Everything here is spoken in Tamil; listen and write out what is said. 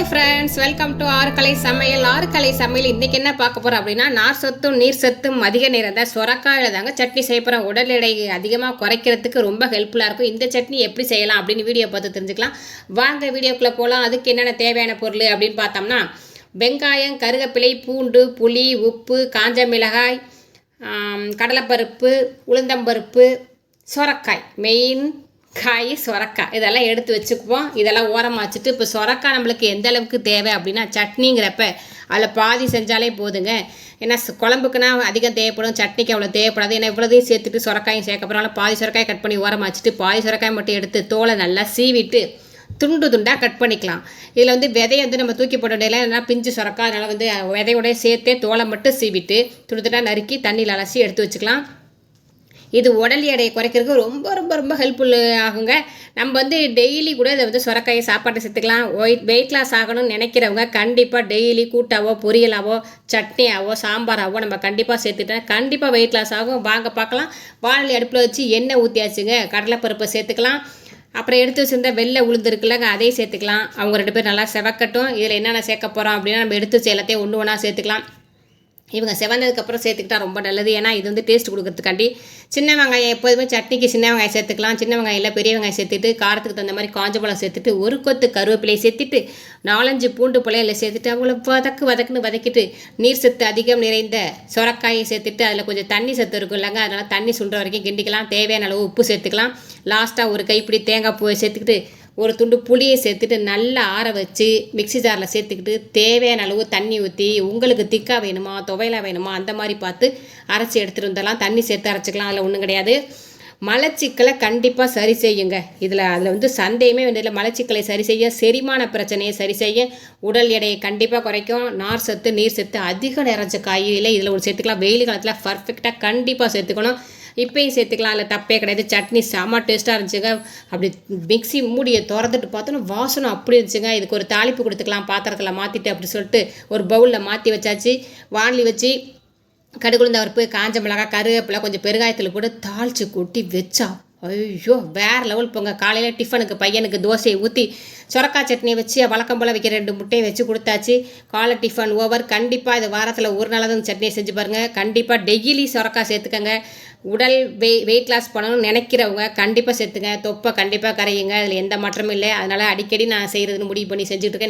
Hi friends welcome to Aarukkalai Samayal. Aarukkalai Samayal இன்றைக்கி என்ன பார்க்க போகிறோம் அப்படின்னா நார் சத்தும் நீர் சத்தும் அதிக நிறைந்த சுரக்காயில் தாங்க சட்னி செய்ய போகிறோம் உடல் எடை அதிகமாக குறைக்கிறதுக்கு ரொம்ப ஹெல்ப்ஃபுல்லாக இருக்கும். இந்த சட்னி எப்படி செய்யலாம் அப்படின்னு வீடியோ பார்த்து தெரிஞ்சுக்கலாம். வாங்க வீடியோக்குள்ளே போகலாம் அதுக்கு என்னென்ன தேவையான பொருள் அப்படின்னு பார்த்தோம்னா வெங்காயம் கருவேப்பிலை பூண்டு புளி உப்பு காஞ்ச மிளகாய் கடலைப்பருப்பு உளுந்தம்பருப்பு சொரக்காய். மெயின் காய் சொரக்காய். இதெல்லாம் எடுத்து வச்சுக்குவோம். இதெல்லாம் ஓரமாக வச்சுட்டு இப்போ சொரக்காய் நம்மளுக்கு எந்த அளவுக்கு தேவை அப்படின்னா சட்னிங்கிறப்ப அதில் பாதி செஞ்சாலே போதுங்க. ஏன்னா குழம்புக்குனா அதிகம் தேவைப்படும். சட்னிக்கு அவ்வளோ தேவைப்படாது. ஏன்னா இவ்வளோதையும் சேர்த்துட்டு சொரக்காயும் சேர்க்க போகிறனால பாதி சொரக்காய் கட் பண்ணி ஓரமாக வச்சுட்டு பாதி சொரக்காய் மட்டும் எடுத்து தோலை நல்லா சீவிட்டு துண்டு துண்டாக கட் பண்ணிக்கலாம். இதில் வந்து விதையை வந்து நம்ம தூக்கி போட முடியல ஏன்னா பிஞ்சு சுரக்கா அதனால் வந்து விதையோடய சேர்த்தே தோலை மட்டும் சீவிட்டு துண்டு துண்டாக நறுக்கி தண்ணியில் அலசி எடுத்து வச்சுக்கலாம். இது உடல் எடையை குறைக்கிறதுக்கு ரொம்ப ரொம்ப ரொம்ப ஹெல்ப்ஃபுல் ஆகுங்க. நம்ம வந்து டெய்லி கூட இதை வந்து சுரக்காயை சாப்பாட்டை சேர்த்துக்கலாம். ஒயிட் வெயிட் லாஸ் ஆகணும்னு நினைக்கிறவங்க கண்டிப்பாக டெய்லி கூட்டாவோ பொரியலாவோ சட்னியாவோ சாம்பாராவோ நம்ம கண்டிப்பாக சேர்த்துட்டா கண்டிப்பாக வெயிட் லாஸ் ஆகும். வாங்க பார்க்கலாம். வாழை அடுப்பில் வச்சு எண்ணெய் ஊற்றியாச்சுங்க கடலைப்பருப்பை சேர்த்துக்கலாம். அப்புறம் எடுத்து வச்சுருந்தா வெள்ளை உளுந்து இருக்குல்லங்க அதையும் சேர்த்துக்கலாம். அவங்க ரெண்டு பேரும் நல்லா செவக்கட்டும். இதில் என்னென்ன சேர்க்க போகிறோம் அப்படின்னா நம்ம எடுத்து வச்சு எல்லாத்தையும் ஒன்று ஒன்றா சேர்த்துக்கலாம். இவங்க செவந்ததுக்கப்புறம் சேர்த்துக்கிட்டா ரொம்ப நல்லது. ஏன்னா இது வந்து டேஸ்ட் கொடுக்கறதுக்காண்டி சின்ன வெங்காயம் எப்போதுமே சட்னிக்கு சின்ன வெங்காயம் சேர்த்துக்கலாம். சின்ன வெங்காயம் இல்லை பெரிய வெங்காயம் சேர்த்துட்டு காரத்துக்கு தகுந்த மாதிரி காஞ்ச பழம் சேர்த்துட்டு ஒரு கொத்து கருவேப்பிலையை சேர்த்துட்டு நாலஞ்சு பூண்டு பழையில சேர்த்துட்டு அவங்கள வதக்கு வதக்குன்னு வதக்கிட்டு நீர் சத்து அதிகம் நிறைந்த சொரக்காயை சேர்த்துட்டு அதில் கொஞ்சம் தண்ணி சத்து இருக்கும் இல்லைங்க? அதனால் தண்ணி சுண்டுற வரைக்கும் கிண்டிக்கலாம். தேவையான அளவு உப்பு சேர்த்துக்கலாம். லாஸ்ட்டாக ஒரு கைப்பிடி தேங்காய் பூவை சேர்த்துக்கிட்டு ஒரு துண்டு புளியை சேர்த்துட்டு நல்லா ஆற வச்சு மிக்ஸி ஜாரில் சேர்த்துக்கிட்டு தேவையான அளவு தண்ணி ஊற்றி உங்களுக்கு திக்காக வேணுமா துவையலாக வேணுமா அந்த மாதிரி பார்த்து அரைச்சி எடுத்துகிட்டு வந்துடலாம். தண்ணி சேர்த்து அரைச்சிக்கலாம் அதில் ஒன்றும் கிடையாது. மலச்சிக்கலை கண்டிப்பாக சரி செய்யுங்க. இதில் அதில் வந்து சந்தேகமே வந்து இல்லை. மலச்சிக்கலை சரி செய்ய செரிமான பிரச்சனையை சரி செய்ய உடல் எடையை கண்டிப்பாக குறைக்கும். நார் சத்து நீர் சத்து அதிக நிறைஞ்ச காய்கறியில் இதில் ஒரு சேர்த்துக்கலாம். வெயில் காலத்தில் பர்ஃபெக்டாக கண்டிப்பாக சேர்த்துக்கணும். இப்பயும் சேர்த்துக்கலாம் அதில் தப்பே கிடையாது. சட்னி செம்ம டேஸ்ட்டாக இருந்துச்சுங்க. அப்படி மிக்சி மூடியை திறந்துட்டு பார்த்தோன்னா வாசனை அப்படி இருந்துச்சுங்க. இதுக்கு ஒரு தாளிப்பு கொடுத்துக்கலாம் பாத்திரத்தில் மாற்றிட்டு அப்படி சொல்லிட்டு ஒரு பவுலில் மாற்றி வச்சாச்சு. வானலி வச்சு கடுகுளுந்த பருப்பு காஞ்ச மிளகாய் கருவேப்பிலை கொஞ்சம் பெருங்காயத்தில் போட்டு தாளித்து கொட்டி வச்சா ஐயோ வேறு லெவல் போங்க. காலையில் டிஃபனுக்கு பையனுக்கு தோசையை ஊற்றி சுரக்காய் சட்னி வச்சு வழக்கம் போல் வைக்கிற ரெண்டு முட்டையை வச்சு கொடுத்தாச்சு. காலை டிஃபன் ஓவர் கண்டிப்பாக இது வாரத்தில் ஒரு நாளாவது தான் சட்னியை செஞ்சு பாருங்கள் கண்டிப்பாக டெய்லி சுரக்காய் சேர்த்துக்கங்க. உடல் வெய் வெயிட் லாஸ் பண்ணணும்னு நினைக்கிறவங்க கண்டிப்பாக சேர்த்துங்க தொப்பை கண்டிப்பாக கரையுங்க அதில் எந்த மாற்றமும் இல்லை. அதனால் அடிக்கடி நான் செய்கிறதுன்னு முடிவு பண்ணி செஞ்சுட்டு இருக்கேன்.